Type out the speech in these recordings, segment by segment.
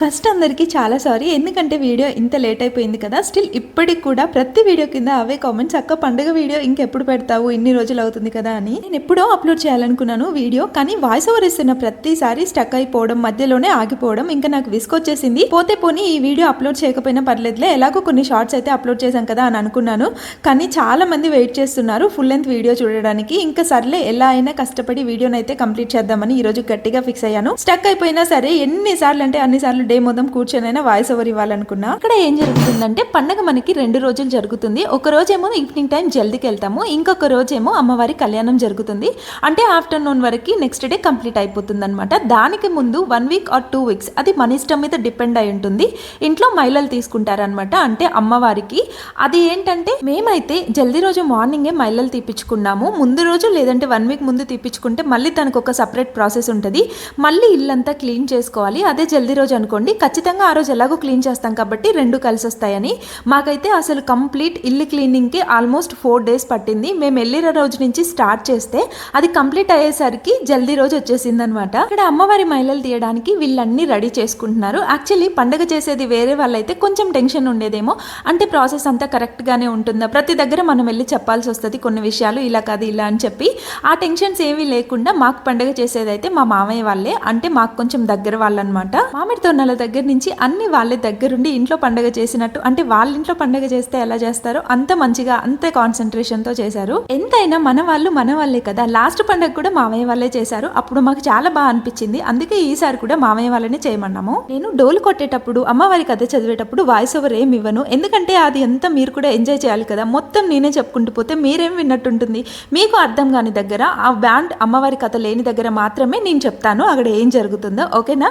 First అందరికీ చాలా sorry. ఎందుకంటే వీడియో ఇంత లేట్ అయిపోయింది కదా స్టిల్ ఇప్పటికి కూడా ప్రతి వీడియో కింద అవే కామెంట్స్ అక్క పండుగ వీడియో ఇంకెప్పుడు పెడతావు? ఇన్ని రోజులు అవుతుంది కదా? అని నేను ఎప్పుడో అప్లోడ్ చేయాలనుకున్నాను వీడియో కానీ వాయిస్ ఓవర్ ఇస్తున్న ప్రతిసారి స్టక్ అయిపోవడం మధ్యలోనే ఆగిపోవడం ఇంకా నాకు విసుకొచ్చేసింది పోతే పోనీ ఈ వీడియో అప్లోడ్ చేయకపోయినా పర్లేదులే ఎలాగో కొన్ని షార్ట్స్ అయితే అప్లోడ్ చేశాం కదా అని అనుకున్నాను. కానీ చాలా మంది వెయిట్ చేస్తున్నారు ఫుల్ లెంత్ వీడియో చూడడానికి. ఇంకా సర్లే ఎలా అయినా కష్టపడి వీడియోనైతే కంప్లీట్ చేద్దామని ఈ రోజు గట్టిగా ఫిక్స్ అయ్యాను. స్టక్ అయిపోయినా సరే ఎన్నిసార్లు అంటే అన్ని సార్లు డే మొత్తం కూర్చొనైనా వాయిస్ ఓవర్ ఇవ్వాలనుకున్నా. ఇక్కడ ఏం జరుగుతుందంటే పండగ మనకి రెండు రోజులు జరుగుతుంది. ఒక రోజేమో ఈవినింగ్ టైం జల్దీకి వెళ్తాము. ఇంకొక రోజేమో అమ్మవారి కళ్యాణం జరుగుతుంది. అంటే ఆఫ్టర్నూన్ వరకు నెక్స్ట్ డే కంప్లీట్ అయిపోతుంది అనమాట దానికి ముందు one week or two weeks అది మన ఇష్టం మీద డిపెండ్ అయి ఉంటుంది. ఇంట్లో మైలలు తీసుకుంటారనమాట అంటే అమ్మవారికి. అది ఏంటంటే మేమైతే జల్దీ రోజు మార్నింగే మైలలు తీపించుకున్నాము ముందు రోజు లేదంటే వన్ వీక్ ముందు తీపించుకుంటే మళ్ళీ తనకు ఒక సపరేట్ ప్రాసెస్ ఉంటుంది. మళ్ళీ ఇల్లంతా క్లీన్ చేసుకోవాలి. అదే జల్దీ రోజు అనుకోండి. ఖచ్చితంగా ఆ రోజు ఎలాగో క్లీన్ చేస్తాం కాబట్టి రెండు కలిసి వస్తాయని మాకైతే అసలు కంప్లీట్ ఇల్లు క్లీనింగ్కి ఆల్మోస్ట్ ఫోర్ డేస్ పట్టింది. మేము వెళ్ళిన రోజు నుంచి స్టార్ట్ చేస్తే అది కంప్లీట్ అయ్యేసరికి జల్దీ రోజు వచ్చేసింది అనమాట ఇక్కడ అమ్మవారి మహిళలు తీయడానికి వీళ్ళన్నీ రెడీ చేసుకుంటున్నారు. యాక్చువల్లీ పండగ చేసేది వేరే వాళ్ళైతే కొంచెం టెన్షన్ ఉండేదేమో. అంటే ప్రాసెస్ అంతా కరెక్ట్గానే ఉంటుందా? ప్రతి దగ్గర మనం వెళ్ళి చెప్పాల్సి వస్తుంది కొన్ని విషయాలు ఇలా కాదు ఇలా అని చెప్పి. ఆ టెన్షన్స్ ఏమీ లేకుండా మాకు పండగ చేసేదైతే మా మామయ్య వాళ్ళే. అంటే మాకు కొంచెం దగ్గర వాళ్ళు అనమాట మామిడి తొన్నల దగ్గర నుంచి అన్ని వాళ్ళ దగ్గరుండి ఇంట్లో పండగ చేసినట్టు అంటే వాళ్ళ ఇంట్లో పండగ చేస్తే ఎలా చేస్తారో అంత మంచిగా అంత కాన్సన్ట్రేషన్తో చేశారు. ఎంతైనా మన వాళ్ళు మన వాళ్ళే కదా. లాస్ట్ పండగ కూడా మామయ్య వాళ్ళే చేశారు. అప్పుడు మాకు చాలా బాగా అనిపించింది. అందుకే ఈసారి కూడా మామయ్య వాళ్ళనే చేయమన్నాము. నేను డోలు కొట్టేటప్పుడు అమ్మవారి కథ చదివేటప్పుడు వాయిస్ ఓవర్ ఏమి ఇవ్వను. ఎందుకంటే అది ఎంత మీరు కూడా ఎంజాయ్ చేయాలి కదా. మొత్తం నేనే చెప్పుకుంటూ పోతే మీరేం విన్నట్టుంటుంది. మీకు అర్థం కాని దగ్గర ఆ బ్యాండ్ అమ్మవారి కథ లేని దగ్గర మాత్రమే నేను చెప్తాను. అక్కడ ఏం జరుగుతుందో ఓకేనా?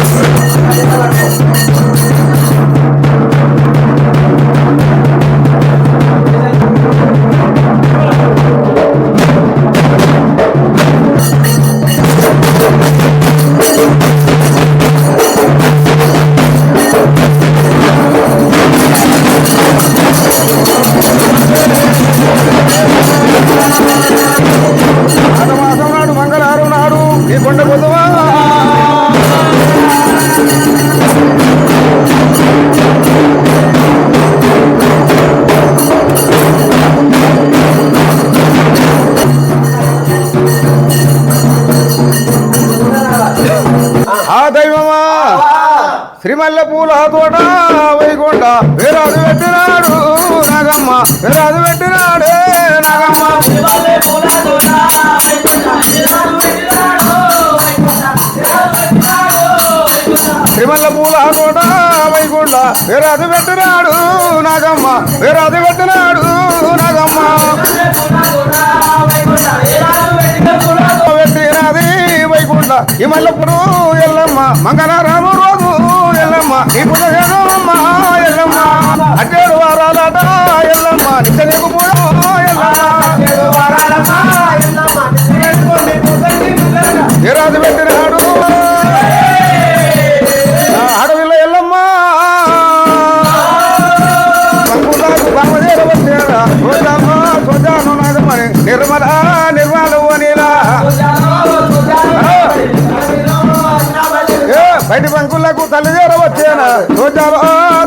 ఈ దైవమా? శ్రీమల్ల పూల తోట వైకుంఠ వేరాదు పెట్టినాడు నాగమ్మ. వేరాదు శ్రీమల్ల పూల తోట వైకుంఠ వేరాది పెట్టినాడు నాగమ్మ వేరాది పెట్టినాడు నాగమ్మ. పెట్టినది వైకుండ ఈ ఎల్లమ్మ మంగళరాము రోజు ఎల్లమ్మ ఈ పుజగనమ్మ ఎల్లమ్మ. అడ్డేడు వారాలట ఎల్లమ్మ నిత్య నీకు ఎల్లమ్మ. తల్లిదేర వచ్చేనా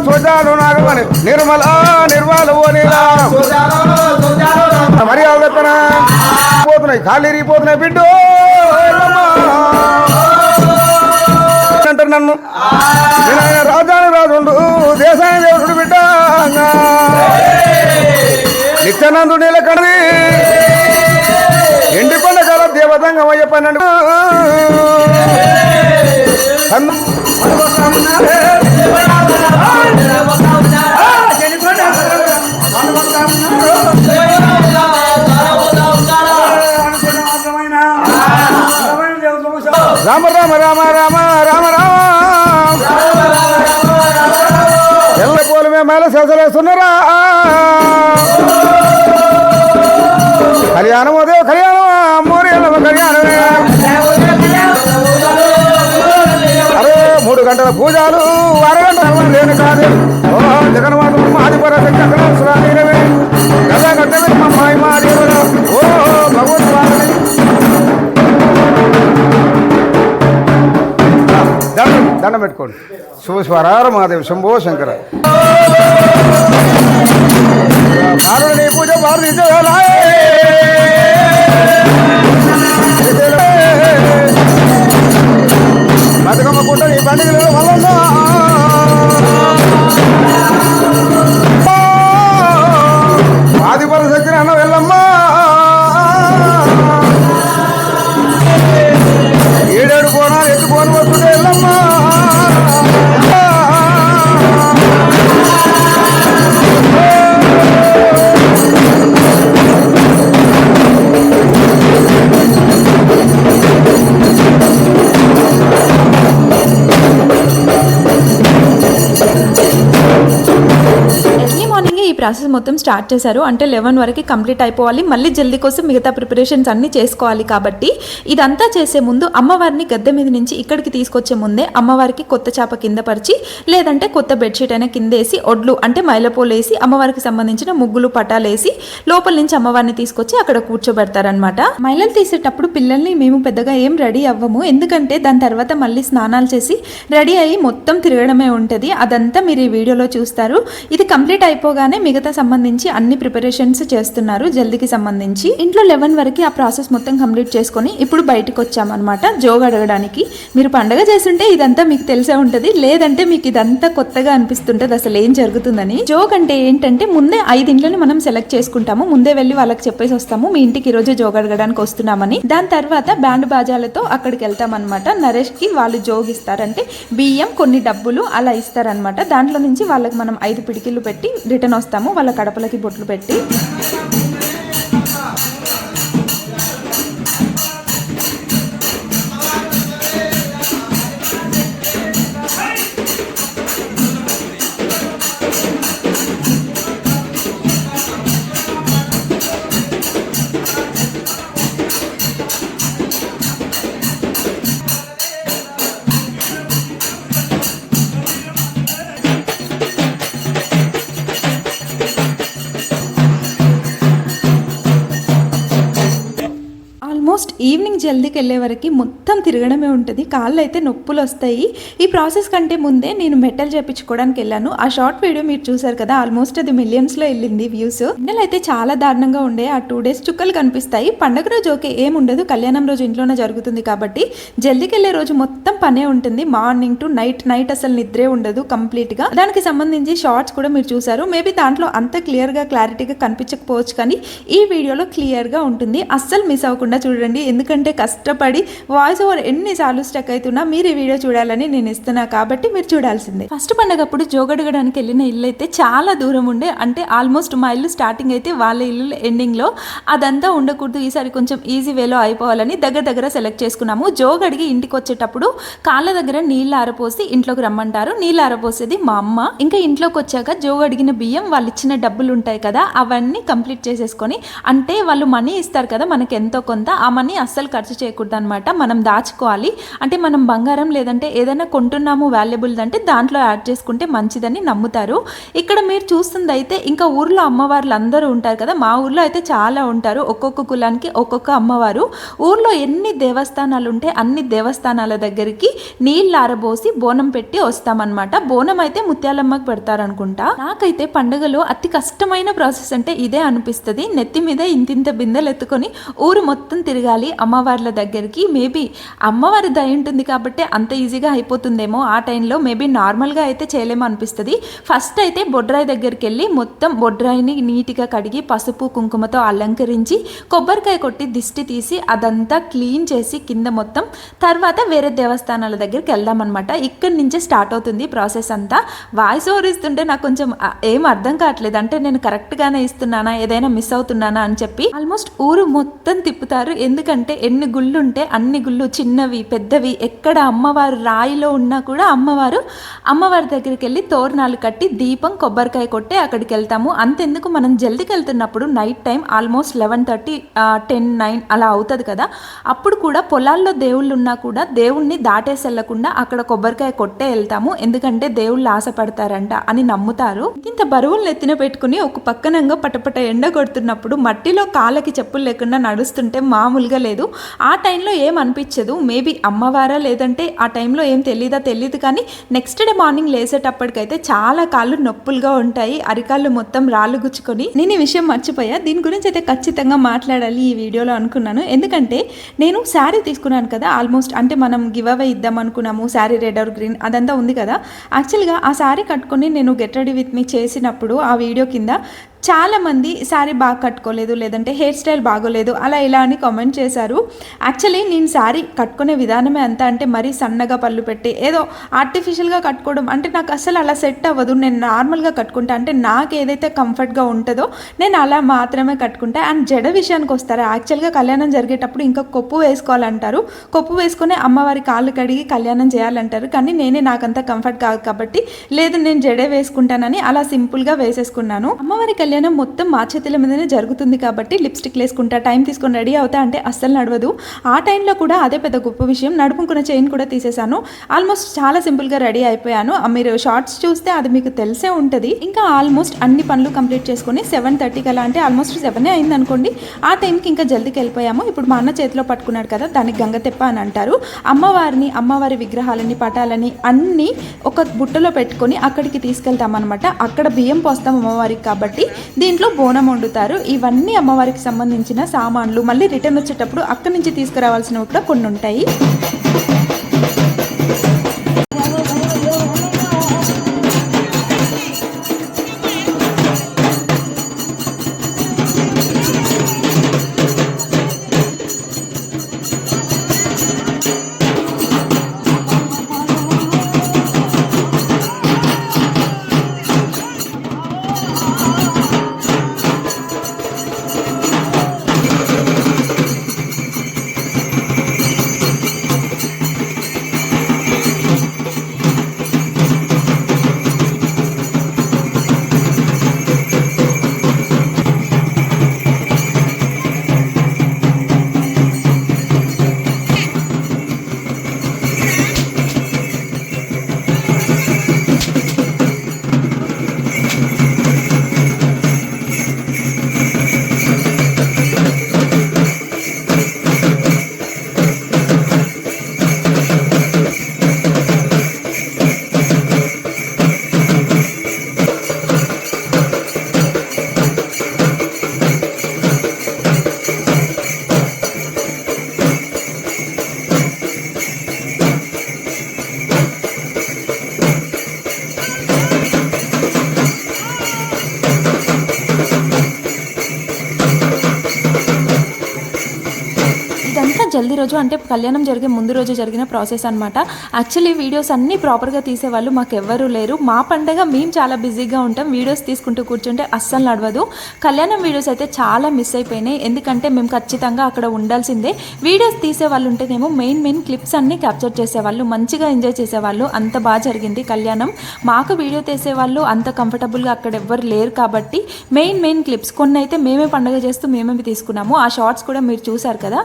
సోజాలు నాగమని నిర్మల నిర్మల అనిలా మరి అవగతన పోతున్నాయి ఖాళీ రీపోతున్నాయి బిడ్డు అంటారు నన్ను. నేను ఆయన రాజాను రాజుండు దేశాన్ని దేవుడు బిడ్డ నిత్యానందు నీల కడది ఎండి కొండ కాల దేవతంగం అయ్యప్పనండు రామ రామ రామ రామ రామ రామ. ఎల్ల పోలమే మేము మేళ చేసలేస్తున్నారా గంటల పూజలు అరగంటల లేని కాదు ఓ జగన్మాత మాదిపర చక్రవే గదా కట్టవే మమ్మాయి మాది ఓ భగవద్వాని దండం దండం పెట్టుకోండి. శివస్వరార మహాదేవ్ శంభో శంకర. భారతీ పూజ భారతీయ బతుకమ్మ పుట్ట ఈ ప్రాసెస్ మొత్తం స్టార్ట్ చేశారు. అంటే లెవెన్ వరకు కంప్లీట్ అయిపోవాలి. మళ్ళీ జల్దీ కోసం మిగతా ప్రిపరేషన్స్ అన్ని చేసుకోవాలి కాబట్టి ఇదంతా చేసే ముందు అమ్మవారిని గద్దె మీద నుంచి ఇక్కడికి తీసుకొచ్చే ముందే అమ్మవారికి కొత్త చేప కింద పరిచి లేదంటే కొత్త బెడ్షీట్ అయినా కింద వేసి ఒడ్లు అంటే మైలపోలు వేసి అమ్మవారికి సంబంధించిన ముగ్గులు పటాలు వేసి లోపల నుంచి అమ్మవారిని తీసుకొచ్చి అక్కడ కూర్చోబెడతారనమాట మైలలు తీసేటప్పుడు పిల్లల్ని మేము పెద్దగా ఏం రెడీ అవ్వము. ఎందుకంటే దాని తర్వాత మళ్ళీ స్నానాలు చేసి రెడీ అయ్యి మొత్తం తిరగడమే ఉంటుంది. అదంతా మీరు ఈ వీడియోలో చూస్తారు. ఇది కంప్లీట్ అయిపోగానే మిగతా సంబంధించి అన్ని ప్రిపరేషన్స్ చేస్తున్నారు జల్దీకి సంబంధించి. ఇంట్లో లెవెన్ వరకు ఆ ప్రాసెస్ మొత్తం కంప్లీట్ చేసుకొని ఇప్పుడు బయటకు వచ్చామన్నమాట జోగ్ అడగడానికి. మీరు పండగ చేస్తుంటే ఇదంతా మీకు తెలిసే ఉంటుంది లేదంటే మీకు ఇదంతా కొత్తగా అనిపిస్తుంటది అసలు ఏం జరుగుతుందని. జోగ్ అంటే ఏంటంటే ముందే ఐదు మనం సెలెక్ట్ చేసుకుంటాము ముందే వెళ్ళి వాళ్ళకి చెప్పేసి వస్తాము మీ ఇంటికి ఈరోజు రోజు జోగ్ అడగడానికి వస్తున్నామని. దాని తర్వాత బ్యాండ్ బాజాలతో అక్కడికి వెళ్తాం అనమాట నరేష్కి వాళ్ళు జోగ్ ఇస్తారంటే బియ్యం కొన్ని డబ్బులు అలా ఇస్తారనమాట దాంట్లో నుంచి వాళ్ళకి మనం ఐదు పిడికిళ్ళు పెట్టి రిటర్న్ వస్తాము. వాళ్ళ కడపలకి బొట్లు పెట్టి. జల్దీకి వెళ్ళే వరకు మొత్తం తిరగడమే ఉంటుంది. కాళ్ళు అయితే నొప్పులు వస్తాయి ఈ ప్రాసెస్ కంటే ముందే నేను మెటల్ చేపించుకోవడానికి వెళ్ళాను. ఆ షార్ట్ వీడియో మీరు చూసారు కదా ఆల్మోస్ట్ అది మిలియన్స్లో వెళ్ళింది వ్యూస్. ఎండలు అయితే చాలా దారుణంగా ఉండే. ఆ టూ డేస్ చుక్కలు కనిపిస్తాయి. పండగ రోజు ఓకే ఏముండదు. కళ్యాణం రోజు ఇంట్లోనే జరుగుతుంది కాబట్టి జల్దీకి వెళ్ళే రోజు మొత్తం పనే ఉంటుంది. మార్నింగ్ టు నైట్ నైట్ అసలు నిద్రే ఉండదు కంప్లీట్గా దానికి సంబంధించి షార్ట్స్ కూడా మీరు చూసారు. మేబీ దాంట్లో అంత క్లియర్గా క్లారిటీగా కనిపించకపోవచ్చు కానీ ఈ వీడియోలో క్లియర్గా ఉంటుంది. అస్సలు మిస్ అవ్వకుండా చూడండి. ఎందుకంటే కష్టపడి వాయిస్ ఓవర్ ఎన్నిసార్లు స్టక్ అవుతున్నా మీరు ఈ వీడియో చూడాలని నేను ఇస్తున్నా కాబట్టి మీరు చూడాల్సిందే. ఫస్ట్ పండగప్పుడు జోగడగడానికి వెళ్ళిన ఇల్లు అయితే చాలా దూరం ఉండే అంటే ఆల్మోస్ట్ మా ఇల్లు స్టార్టింగ్ అయితే వాళ్ళ ఇల్లు ఎండింగ్లో. అదంతా ఉండకూడదు ఈసారి కొంచెం ఈజీ వేలో అయిపోవాలని దగ్గర దగ్గర సెలెక్ట్ చేసుకున్నాము. జోగడిగి ఇంటికి వచ్చేటప్పుడు కాళ్ళ దగ్గర నీళ్ళు ఆరపోసి ఇంట్లోకి రమ్మంటారు. నీళ్ళు ఆరపోసేది మా అమ్మ. ఇంకా ఇంట్లోకి వచ్చాక జోగు అడిగిన బియ్యం వాళ్ళు ఇచ్చిన డబ్బులు ఉంటాయి కదా అవన్నీ కంప్లీట్ చేసేసుకొని అంటే వాళ్ళు మనీ ఇస్తారు కదా మనకి ఎంతో కొంత ఆ మనీ అస్సలు ఖర్చు చేయకూడదు అనమాట మనం దాచుకోవాలి. అంటే మనం బంగారం లేదంటే ఏదైనా కొంటున్నాము వాల్యుబుల్ అంటే దాంట్లో యాడ్ చేసుకుంటే మంచిదని నమ్ముతారు. ఇక్కడ మీరు చూస్తుంది అయితే ఇంకా ఊర్లో అమ్మవార్లు అందరూ ఉంటారు కదా. మా ఊర్లో అయితే చాలా ఉంటారు. ఒక్కొక్క కులానికి ఒక్కొక్క అమ్మవారు. ఊర్లో ఎన్ని దేవస్థానాలు ఉంటే అన్ని దేవస్థానాల దగ్గరికి నీళ్ళు ఆరబోసి బోనం పెట్టి వస్తామన్నమాట. బోనం అయితే ముత్యాలమ్మకి పెడతారనుకుంటా. నాకైతే పండుగలో అతి కష్టమైన ప్రాసెస్ అంటే ఇదే అనిపిస్తుంది. నెత్తి మీద ఇంతింత బిందెలు ఎత్తుకొని ఊరు మొత్తం తిరగాలి. వాళ్ళ దగ్గరికి మేబీ అమ్మవారి దయ ఉంటుంది కాబట్టి అంత ఈజీగా అయిపోతుందేమో ఆ టైంలో మేబీ నార్మల్గా అయితే చేయలేమో అనిపిస్తుంది. ఫస్ట్ అయితే బొడ్రాయి దగ్గరికి వెళ్ళి మొత్తం బొడ్రాయిని నీట్గా కడిగి పసుపు కుంకుమతో అలంకరించి కొబ్బరికాయ కొట్టి దిష్టి తీసి అదంతా క్లీన్ చేసి కింద మొత్తం తర్వాత వేరే దేవస్థానాల దగ్గరికి వెళ్దామన్నమాట. ఇక్కడి నుంచే స్టార్ట్ అవుతుంది ప్రాసెస్ అంతా. వాయిస్ ఓవర్ ఇస్తుంటే నాకు కొంచెం ఏం అర్థం కావట్లేదు. అంటే నేను కరెక్ట్గానే ఇస్తున్నానా ఏదైనా మిస్ అవుతున్నానా అని చెప్పి ఆల్మోస్ట్ ఊరు మొత్తం తిప్పుతారు. ఎందుకంటే ఎన్ని ఎన్ని గుళ్ళు ఉంటే అన్ని గుళ్ళు చిన్నవి పెద్దవి ఎక్కడ అమ్మవారు రాయిలో ఉన్నా కూడా అమ్మవారు అమ్మవారి దగ్గరికి వెళ్ళి తోరణాలు కట్టి దీపం కొబ్బరికాయ కొట్టే అక్కడికి వెళ్తాము అంతెందుకు మనం జల్దికి వెళ్తున్నప్పుడు night time almost eleven thirty ten nine అలా అవుతుంది కదా. అప్పుడు కూడా పొలాల్లో దేవుళ్ళు ఉన్నా కూడా దేవుణ్ణి దాటేసి వెళ్ళకుండా అక్కడ కొబ్బరికాయ కొట్టే వెళ్తాము. ఎందుకంటే దేవుళ్ళు ఆశపడతారంట అని నమ్ముతారు. ఇంత బరువులు ఎత్తిన పెట్టుకుని ఒక పక్కనంగా పటపట ఎండ కొడుతున్నప్పుడు మట్టిలో కాళ్ళకి చెప్పులు లేకుండా నడుస్తుంటే మామూలుగా లేదు. ఆ టైంలో ఏం అనిపించదు. మేబీ అమ్మవారా లేదంటే ఆ టైంలో ఏం తెలియదా తెలియదు కానీ నెక్స్ట్ డే మార్నింగ్ లేసేటప్పటికైతే చాలా కాళ్ళు నొప్పులుగా ఉంటాయి. అరికాళ్ళు మొత్తం రాళ్ళు గుచ్చుకొని నేను ఈ విషయం మర్చిపోయా. దీని గురించి అయితే ఖచ్చితంగా మాట్లాడాలి ఈ వీడియోలో అనుకున్నాను. ఎందుకంటే నేను శారీ తీసుకున్నాను కదా ఆల్మోస్ట్ అంటే మనం గివ్ అవే ఇద్దాం అనుకున్నాము శారీ రెడ్ ఆర్ గ్రీన్ అదంతా ఉంది కదా. యాక్చువల్గా ఆ శారీ కట్టుకొని నేను గెట్ రెడీ విత్ మీ చేసినప్పుడు ఆ వీడియో కింద చాలామంది శారీ బాగా కట్టుకోలేదు లేదంటే హెయిర్ స్టైల్ బాగోలేదు అలా ఇలా అని కామెంట్ చేశారు. యాక్చువల్లీ నేను శారీ కట్టుకునే విధానమే అంత అంటే మరీ సన్నగా పళ్ళు పెట్టి ఏదో ఆర్టిఫిషియల్గా కట్టుకోవడం అంటే నాకు అసలు అలా సెట్ అవ్వదు. నేను నార్మల్గా కట్టుకుంటా అంటే నాకు ఏదైతే కంఫర్ట్గా ఉంటుందో నేను అలా మాత్రమే కట్టుకుంటా. అండ్ జడ విషయానికి వస్తారా యాక్చువల్గా కళ్యాణం జరిగేటప్పుడు ఇంకా కొప్పు వేసుకోవాలంటారు. కొప్పు వేసుకుని అమ్మవారి కాళ్ళు కడిగి కళ్యాణం చేయాలంటారు. కానీ నేనే నాకంత కంఫర్ట్ కాదు కాబట్టి లేదు నేను జడే వేసుకుంటానని అలా సింపుల్గా వేసేసుకున్నాను. అమ్మవారి కళ్యాణం మొత్తం మా చేతుల మీదనే జరుగుతుంది కాబట్టి లిప్స్టిక్ వేసుకుంటా టైం తీసుకొని రెడీ అవుతా అంటే అస్సలు నడవదు. ఆ టైంలో కూడా అదే పెద్ద గొప్ప విషయం. నడుపుకున్న చైన్ కూడా తీసేశాను. ఆల్మోస్ట్ చాలా సింపుల్గా రెడీ అయిపోయాను. మీరు షార్ట్స్ చూస్తే అది మీకు తెలిసే ఉంటుంది. ఇంకా ఆల్మోస్ట్ అన్ని పనులు కంప్లీట్ చేసుకుని సెవెన్ థర్టీకి అలా అంటే ఆల్మోస్ట్ సెవెనే అయింది అనుకోండి ఆ టైంకి ఇంకా జల్దీకి వెళ్ళిపోయాము. ఇప్పుడు మా అన్న చేతిలో పట్టుకున్నాడు కదా దానికి గంగతెప్ప అని అంటారు. అమ్మవారిని అమ్మవారి విగ్రహాలని పటాలని అన్నీ ఒక బుట్టలో పెట్టుకొని అక్కడికి తీసుకెళ్తామన్నమాట. అక్కడ బియ్యం పోస్తాం అమ్మవారికి కాబట్టి దీంట్లో బోనం వండుతారు. ఇవన్నీ అమ్మవారికి సంబంధించిన సామాన్లు. మళ్ళీ రిటర్న్ వచ్చేటప్పుడు అక్కడి నుంచి తీసుకురావాల్సినవి కూడా కొన్ని ఉంటాయి రోజు అంటే కళ్యాణం జరిగే ముందు రోజు జరిగిన ప్రాసెస్ అనమాట యాక్చువల్లీ వీడియోస్ అన్నీ ప్రాపర్గా తీసేవాళ్ళు మాకు ఎవ్వరూ లేరు. మా పండగ మేము చాలా బిజీగా ఉంటాం. వీడియోస్ తీసుకుంటూ కూర్చుంటే అస్సలు నడవదు. కళ్యాణం వీడియోస్ అయితే చాలా మిస్ అయిపోయినాయి. ఎందుకంటే మేము ఖచ్చితంగా అక్కడ ఉండాల్సిందే. వీడియోస్ తీసే వాళ్ళు ఉంటేనేమో మెయిన్ మెయిన్ క్లిప్స్ అన్నీ క్యాప్చర్ చేసేవాళ్ళు మంచిగా ఎంజాయ్ చేసేవాళ్ళు. అంత బాగా జరిగింది కళ్యాణం. మాకు వీడియో తీసేవాళ్ళు అంత కంఫర్టబుల్గా అక్కడ ఎవ్వరు లేరు కాబట్టి మెయిన్ మెయిన్ క్లిప్స్ కొన్ని అయితే మేమే పండగ చేస్తూ మేమే తీసుకున్నాము. ఆ షార్ట్స్ కూడా మీరు చూసారు కదా.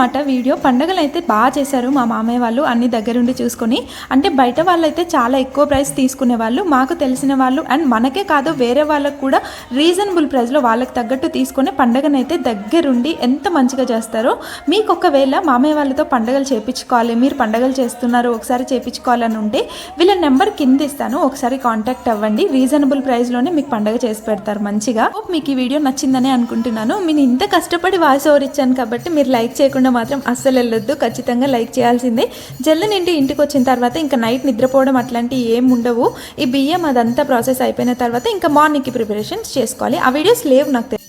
అనమాట వీడియో పండగలు అయితే బాగా చేశారు మా మామయ్య వాళ్ళు అన్ని దగ్గరుండి చూసుకొని. అంటే బయట వాళ్ళైతే చాలా ఎక్కువ ప్రైస్ తీసుకునే వాళ్ళు మాకు తెలిసిన వాళ్ళు అండ్ మనకే కాదు వేరే వాళ్ళకు కూడా రీజనబుల్ ప్రైస్లో వాళ్ళకి తగ్గట్టు తీసుకొని పండగనైతే దగ్గరుండి ఎంత మంచిగా చేస్తారో మీకు ఒకవేళ మామయ్య వాళ్ళతో పండగలు చేపించుకోవాలి మీరు పండగలు చేస్తున్నారు ఒకసారి చేపించుకోవాలని ఉంటే వీళ్ళ నెంబర్ కింద ఇస్తాను. ఒకసారి కాంటాక్ట్ అవ్వండి. రీజనబుల్ ప్రైస్లోనే మీకు పండగ చేసి పెడతారు మంచిగా. మీకు ఈ వీడియో నచ్చిందని అనుకుంటున్నాను. నేను ఇంత కష్టపడి వాయిస్ ఓవర్ ఇచ్చాను కాబట్టి మీరు లైక్ చేయకుండా మాత్రం అస్సలు వెళ్ళొద్దు. ఖచ్చితంగా లైక్ చేయాల్సిందే. జల్లి నిండి ఇంటికి వచ్చిన తర్వాత ఇంకా నైట్ నిద్రపోవడం అట్లాంటివి ఏం ఉండవు. ఈ బియ్యం అదంతా ప్రాసెస్ అయిపోయిన తర్వాత ఇంకా మార్నింగ్కి ప్రిపరేషన్స్ చేసుకోవాలి. ఆ వీడియోస్ లేవు నాకు